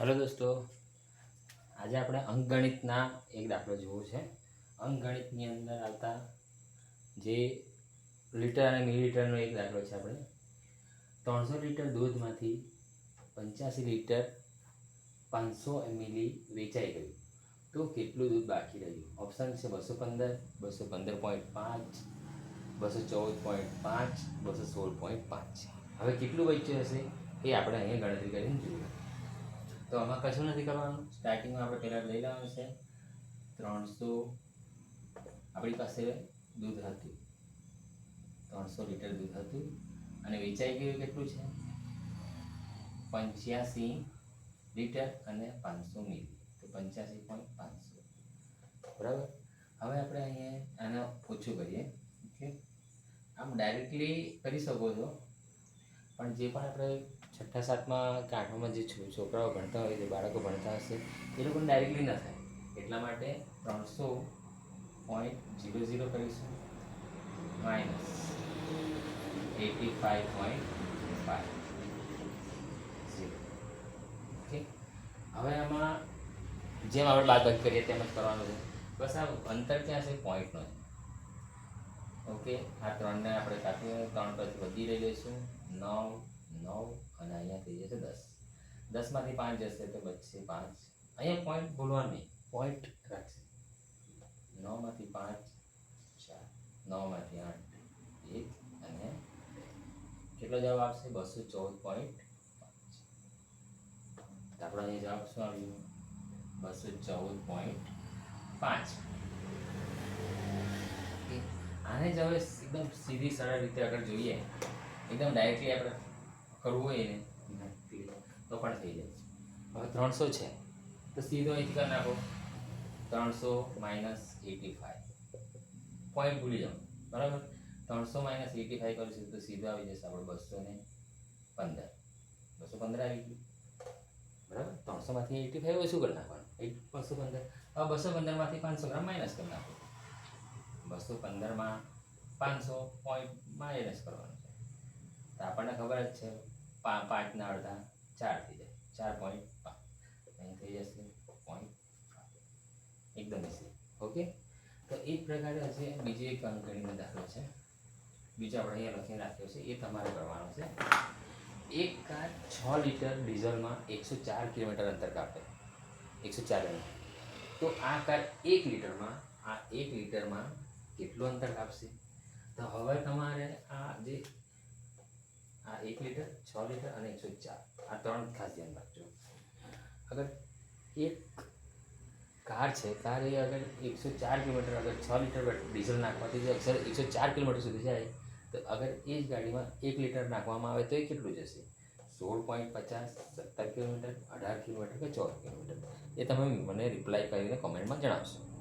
Hello દોસ્તો. આજે આપણે અંકગણિતના એક દાખલો જોવો છે. અંકગણિતની અંદર આવતા જે લીટર અને મિલીલીટરનો એક દાખલો છે આપણે. ત્રણસો લીટર દૂધમાંથી પંચ્યાસી લીટર પાંચસો મિલી વેચાઈ ગયું. તો કેટલું દૂધ બાકી રહ્યું? ઓપ્શન છે બસો પંદર બસો પંદર પોઈન્ટ પાંચ, બસો ચૌદ પોઈન્ટ પાંચ, બસો સોળ પોઈન્ટ પાંચ. હવે કેટલું વેચ્યું હશે એ આપણે અહીંયા ગણતરી કરીને જોઈએ. તો આમાં કશું નથી કરવાનું. સ્ટાર્ટિંગમાં આપણે પહેલાં લઈ લેવાનું છે. ત્રણસો આપણી પાસે દૂધ હતું. ત્રણસો લીટર દૂધ હતું. અને વેચાઈ ગયું કેટલું છે? પંચ્યાસી લીટર અને પાંચસો મિલી. તો પંચ્યાસી પોઈન્ટ પાંચસો. બરાબર? હવે આપણે અહીંયા આને ઓછું કરીએ. ઓકે? આમ ડાયરેક્ટલી કરી શકો છો. પણ જે પણ આપણે છઠ્ઠા સાતમાં કે આઠમાં જે છોકરાઓ ભણતા હોય, જે બાળકો ભણતા હશે, એ લોકોને ડાયરેક્ટલી ન થાય. એટલા માટે ત્રણસો પોઈન્ટ ઝીરો ઝીરો કરીશું. Minus eighty five point five zero okay હવે આમાં જેમ આપણે બાદ કરીએ તેમ જ કરવાનું છે. બસ આ અંતર ક્યાં છે? પોઈન્ટનો ઓકે આ ત્રણને આપણે કાપી ત્રણ પરથી વધી રહી લઈશું નવ નવ અને અહીંયા થઈ જશે દસ. દસમાંથી પાંચ જશે તો બચશે પાંચ. અહીંયા પોઈન્ટ ભૂલવા નહીં પોઈન્ટ રાખશે. નવમાંથી પાંચ, ચાર. નવમાંથી આઠ. એક અને કેટલો જવાબ આવશે બસો ચૌદ પોઈન્ટ પાંચ. આપણો અહીંયા જવાબ શું આવ્યો? બસો ચૌદ પોઈન્ટ પાંચ. આને જ હવે એકદમ સીધી, સરળ રીતે આગળ જોઈએ. એકદમ ડાયરેક્ટલી આપણે કરવું હોય એને. તો પણ થઈ જાય. હવે ત્રણસો છે. તો સીધો અહીંથી કરી નાખો. ત્રણસો માઇનસ એટી ફાઈવ પોઈન્ટ ભૂલી જાઓ. બરાબર? ત્રણસો માઇનસ એટી ફાઈવ કરીશું તો સીધો આવી જશે આપણે બસો ને પંદર. બસો પંદર આવી ગયું. બરાબર? ત્રણસોમાંથી એટી ફાઈવ ઓછું કરી નાખવાનું? એટ બસો પંદર. હવે બસો પંદરમાંથી પાંચસો ગ્રામ માઇનસ કરી નાખો. બસો પંદરમાં પાંચસો પોઈન્ટ માઇનસ કરવાનું. આપણને ખબર જ છે પાંચ પાંચના અડધા ચાર થઈ જાય. ચાર પોઈન્ટ અહીં થઈ જશે પોઈન્ટ એકદમ હશે ઓકે તો એ પ્રકારે હશે બીજી એક અંકગણીનો દાખલો છે. બીજો આપણે અહીંયા લખીને રાખ્યો છે. એ તમારે કરવાનો છે. એક કાર છ લીટર ડીઝલમાં એકસો ચાર કિલોમીટર અંતર કાપે. એકસો ચાર તો આ કાર એક લીટરમાં, આ એક લીટરમાં કેટલું અંતર કાપશે? તો હવે તમારે આ જે આ એક લીટર, છ લીટર અને એકસો ચાર. આ ત્રણ ખાસ ધ્યાન રાખજો. અગર એક કાર છે, કાર એ અગર એકસો ચાર કિલોમીટર, અગર છ લીટર ડીઝલ નાખવાથી જો અક્ષર એકસો ચાર કિલોમીટર સુધી જાય, તો અગર એ જ ગાડીમાં એક લીટર નાખવામાં આવે તો એ કેટલું જશે? સોળ પોઈન્ટ પચાસ, સત્તર કિલોમીટર, અઢાર કિલોમીટર કે ચૌદ કિલોમીટર? એ તમે મને રિપ્લાય કરીને કોમેન્ટમાં જણાવશો.